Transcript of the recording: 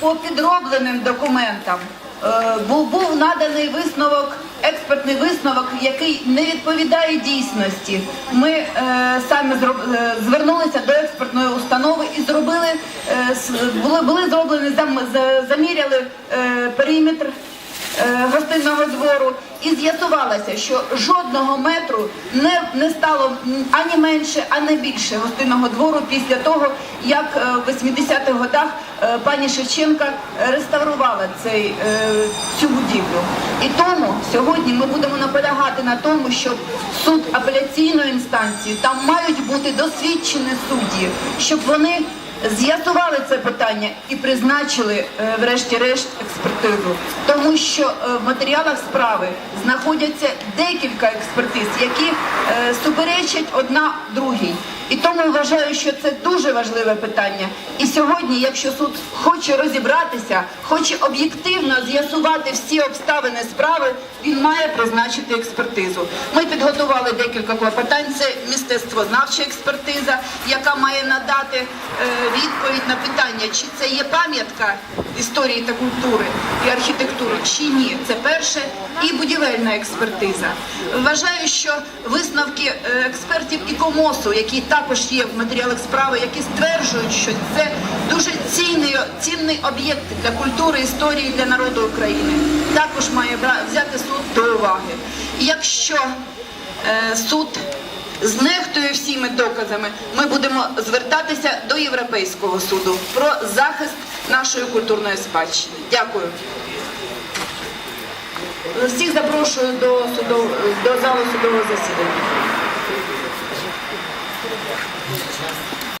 по підробленим документам е, був, був наданий висновок, експертний висновок, який не відповідає дійсності. Ми е, самі е, звернулися до експертної установи і зробили е, були, були зроблені зам, заміряли е, периметр е, гостинного двору і з'ясувалося, що жодного метру не, не стало ані менше, ані більше гостинного двору після того, як е, в 80-х годах пані Шевченка реставрувала цей, е, цю будівлю. І тому сьогодні ми будемо наполягати на тому, що суд апеляційної інстанції там мають бути досвідчені судді, щоб вони з'ясували це питання і призначили е, врешті-решт експертизу, тому що е, в матеріалах справи знаходяться декілька експертиз, які е, суперечать одна другій. І тому вважаю, що це дуже важливе питання. І сьогодні, якщо суд хоче розібратися, хоче об'єктивно з'ясувати всі обставини справи, він має призначити експертизу. Ми підготували декілька клопотань. Це мистецтвознавча експертиза, яка має надати відповідь на питання, чи це є пам'ятка історії та культури і архітектури, чи ні. Це перше. І будівельна експертиза. Вважаю, що висновки е, експертів і комосу, які також є в матеріалах справи, які стверджують, що це дуже цінний, цінний об'єкт для культури, історії для народу України, також має взяти суд до уваги. І якщо е, суд всіми доказами, ми будемо звертатися до Європейського суду про захист нашої культурної спадщини. Дякую. Всіх запрошую до судов... до залу судового засідання.